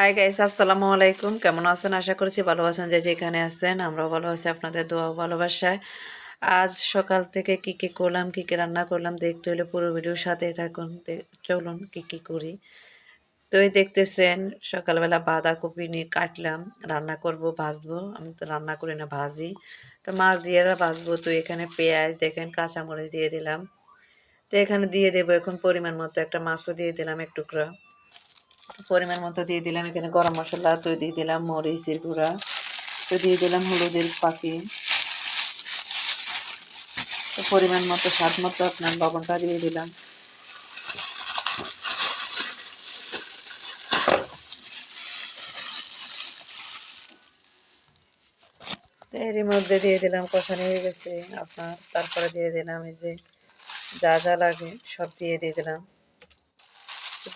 Hi guys আসসালামু আলাইকুম কেমন আছেন? আশা করছি ভালো আছেন যে যেখানে আছেন, আমরাও ভালো আছি, আপনাদের দোয়া ভালোবাসায়। আজ সকাল থেকে কি কি করলাম, কি কি রান্না করলাম, দেখতে হলে পুরো ভিডিওর সাথে থাকুন। চলুন কি কি করি। তো এই দেখতেছেন, সকালবেলা বাঁধাকপি নিয়ে কাটলাম, রান্না করব, ভাজবো। আমি তো রান্না করি না, ভাজি। তো মাছ দিয়ে ভাজবো। তো এখানে পেঁয়াজ, দেখেন, কাঁচামরিচ দিয়ে দিলাম। তো এখানে দিয়ে দেবো এখন পরিমাণ মতো, একটা মাছও দিয়ে দিলাম, এক টুকরা। পরিমাণ মতো দিয়ে দিলাম। এখানে গরম মশলা তো দিয়ে দিলাম, মরিচের গুঁড়া, তো দিয়ে দিলাম হলুদের পাখি। পরিমাণ মতো স্বাদ মতো আপনার লবণটা দিয়ে দিলাম। এরই মধ্যে দিয়ে দিলাম, কষানি হয়ে গেছে। আপনার তারপরে দিয়ে দিলাম এই যে যা যা লাগে সব দিয়ে দিয়ে দিলাম।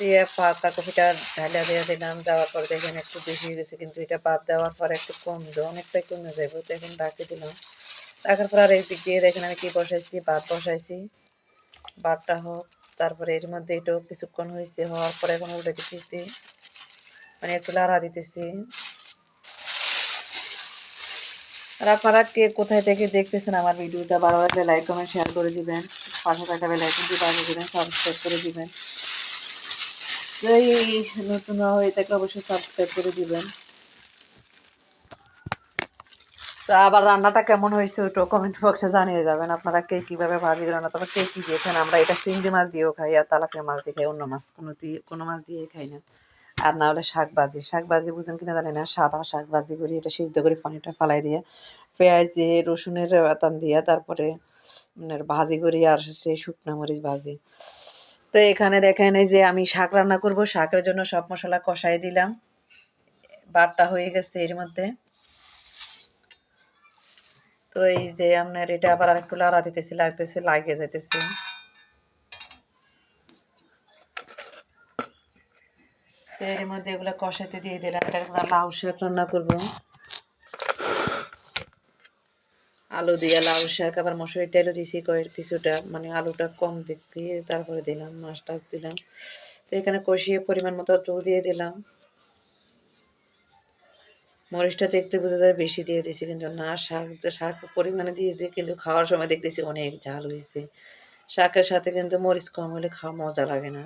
দিয়ে পাতা কপিটা ঢালা দিয়ে দিলাম, দেওয়ার পর দেখেন একটু বেশি হয়ে গেছে, কিন্তু এটা বাদ দেওয়ার পর একটু কমবে অনেকটাই কমে যাবে তো এখন ডাকে দিলাম। রাখার পর আর এই দিয়ে দেখেন আমি কি বসাইছি, ভাত বসাইছি, ভাতটা হোক, তারপরে এর মধ্যে এটাও কিছুক্ষণ হয়েছে, হওয়ার পরে এখন উল্টে দিতেছি মানে একটু লাড়া দিতেছি। আর আপনারা কে কোথায় থেকে দেখতেছেন আমার ভিডিওটা, ভালো লাগলে লাইক কমেন্ট শেয়ার করে দিবেন, পাশে থাকা বেলাইকনটি বাজিয়ে দিবেন সাবস্ক্রাইব করে দিবেন। তো এই নতুন হয়ে থাকলে অবশ্যই সাবস্ক্রাইব করে দিবেন। তো আবার রান্নাটা কেমন হয়েছে ওটাও কমেন্ট বক্সে জানিয়ে যাবেন। আপনারা কে কীভাবে ভাজি রান্না তবে কে কী দিয়েছেন? আমরা এটা চিংড়ি মাছ দিয়েও খাই আর তালাপিয়া মাছ দিয়ে খাই, অন্য মাছ। কোনো দিয়ে, কোনো মাছ দিয়ে খাই না। আর না হলে শাক ভাজি শাক ভাজি বুঝেন কিনা জানি না, সাদা শাক ভাজি করি, এটা সিদ্ধ করে পানিটা ফালাই দিয়ে। পেঁয়াজ দিয়ে, রসুনের বাতান দিয়ে, তারপরে আপনার ভাজি করি আর সেই শুকনা মরিচ ভাজি। তো এখানে দেখেন এই যে আমি শাক রান্না করব, শাকের জন্য সব মশলা কষাই দিলাম। বাটটা হয়ে গেছে এর মধ্যে। তো এই যে আপনার এটা আবার আরেকটু লাড়া দিতেছি, লাগতেছে, লাগিয়ে যাইতেছে। তো এর মধ্যে এগুলো কষাইতে দিয়ে দিলাম। এটা লাউ শাক রান্না করব। আলু দিয়ে লাউ শাক, আবার মশুরি তেলও দিয়েছি কয়েক কিছুটা মানে আলুটা কম দিয়ে তারপরে দিলাম, মাছ টাছ দিলাম। তো এখানে কষিয়ে পরিমাণ মতো জল দিয়ে দিলাম। মরিচটা দেখতে বোঝা যায় বেশি দিয়ে দিয়েছি কিন্তু না, শাক শাক পরিমাণে দিয়েছি, কিন্তু খাওয়ার সময় দেখতেছি অনেক ঝাল হয়েছে। শাকের সাথে কিন্তু মরিচ কম হলে খাওয়া মজা লাগে না।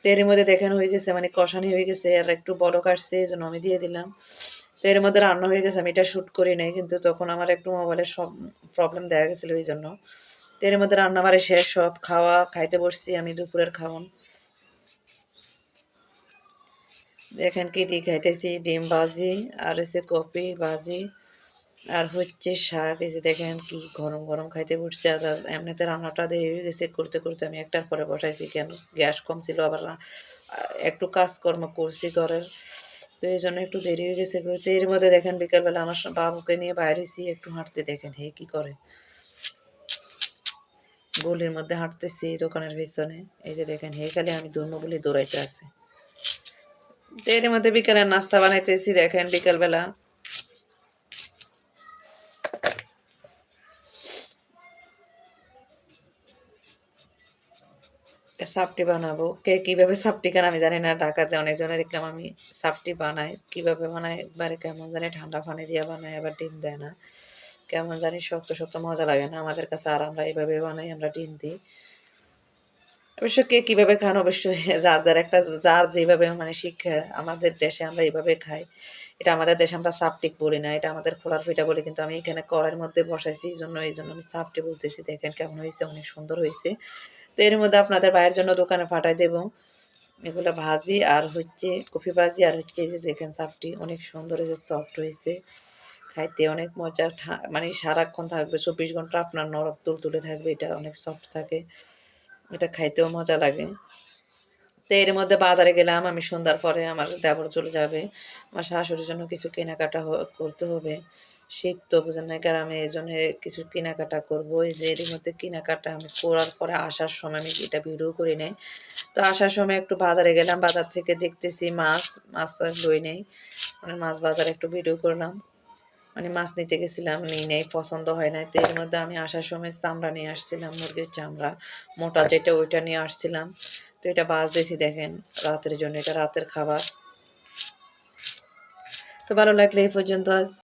তো এর মধ্যে দেখেন হয়ে গেছে মানে কষানি হয়ে গেছে, আর একটু বড় কাটছে, এই জন্য আমি দিয়ে দিলাম। তো এর মধ্যে রান্না হয়ে গেছে, আমি এটা শ্যুট করি নাই, কিন্তু তখন আমার একটু মোবাইলের সব প্রবলেম দেখা গেছিল ওই জন্য। তো এর মধ্যে রান্না বাড়ি শেষ, সব খাওয়া, খাইতে বসছি আমি দুপুরের খাওয়ান দেখেন কি দিয়ে খাইতেছি, ডিম ভাজি, আর হচ্ছে কপি ভাজি, আর হচ্ছে শাক যে দেখেন কি গরম গরম খাইতে বসছে, আর এমনিতে রান্নাটা দেরি গেছে, করতে করতে আমি একটার পরে বসাইছি কেন, গ্যাস কম ছিল, আবার একটু কাজকর্ম করছি ঘরের। তো এই জন্য একটু দেরি হয়ে গেছে। তো এর মধ্যে দেখেন বিকালবেলা আমার বাবুকে নিয়ে বাইরে হয়েছি একটু হাঁটতে দেখেন, হে কি করে? গলির মধ্যে হাঁটতেছি দোকানের পিছনে। এই যে দেখেন, হে খালি আমি দৌড়বো বলে দৌড়াইতে আছে। এর মধ্যে বিকালের নাস্তা বানাইতেছি, দেখেন বিকালবেলা। সাপটি বানাবো? কে কীভাবে সাপটি খান আমি জানি না। ঢাকাতে অনেকজনে দেখলাম আমি সাপটি বানাই। কীভাবে বানাই? একবারে কেমন জানি ঠান্ডা পানি দিয়ে বানাই, আবার ডিম দেয় না। কেমন জানি শক্ত শক্ত মজা লাগে না। আমাদের কাছে আর আমরা এইভাবে বানাই, আমরা ডিম দিই। অবশ্য কে কীভাবে খান? অবশ্যই যার যার একটা, যার যেভাবে মানে শিক্ষা আমাদের দেশে আমরা এইভাবে খাই। এটা আমাদের দেশে আমরা সাপটিক বলি না। এটা আমাদের খোলার পিঠা বলি। কিন্তু আমি এখানে কড়াইয়ের মধ্যে বসাইছি। এই জন্য এই জন্য আমি সাপটি বলতেছি। দেখেন কেমন হয়েছে, অনেক সুন্দর হয়েছে। তো এর মধ্যে আপনাদের ভাইয়ের জন্য দোকানে পাঠাই দেবো। এগুলো ভাজি আর হচ্ছে কফি ভাজি আর হচ্ছে যে চিকেন সাপটি, অনেক সুন্দর হয়েছে সফট হয়েছে। খাইতে অনেক মজা মানে সারাক্ষণ থাকবে, চব্বিশ ঘণ্টা আপনার নরম তুল তুলে থাকবে, এটা অনেক সফট থাকে। এটা খাইতেও মজা লাগে। তো এর মধ্যে বাজারে গেলাম, আমি সন্ধ্যার পরে আমার দেবর চলে যাবে। আমার শাশুড়ির জন্য কিছু কেনাকাটা করতে হবে। শীত তো বুঝেন না গ্রামে এই জন্য কিছু কেনাকাটা করব। এই যে এর মধ্যে কেনাকাটা আমি করার পরে আসার সময় আমি এটা ভিডিও করি নাই। তো আসার সময় একটু বাজারে গেলাম বাজার থেকে দেখতেছি মাছ মাছ লই নেই। মানে মাছ বাজারে একটু ভিডিও করলাম। মানে মাছ নিতে গেছিলাম নিই নেই পছন্দ হয় নাই। তো এর মধ্যে আমি আসার সময় চামড়া নিয়ে আসছিলাম মুরগির চামড়া। মোটা যেটা ওইটা নিয়ে আসছিলাম। তো এটা বাজ দিয়েছি দেখেন রাতের জন্য এটা রাতের খাবার। তো ভালো লাগলে এই পর্যন্ত আজ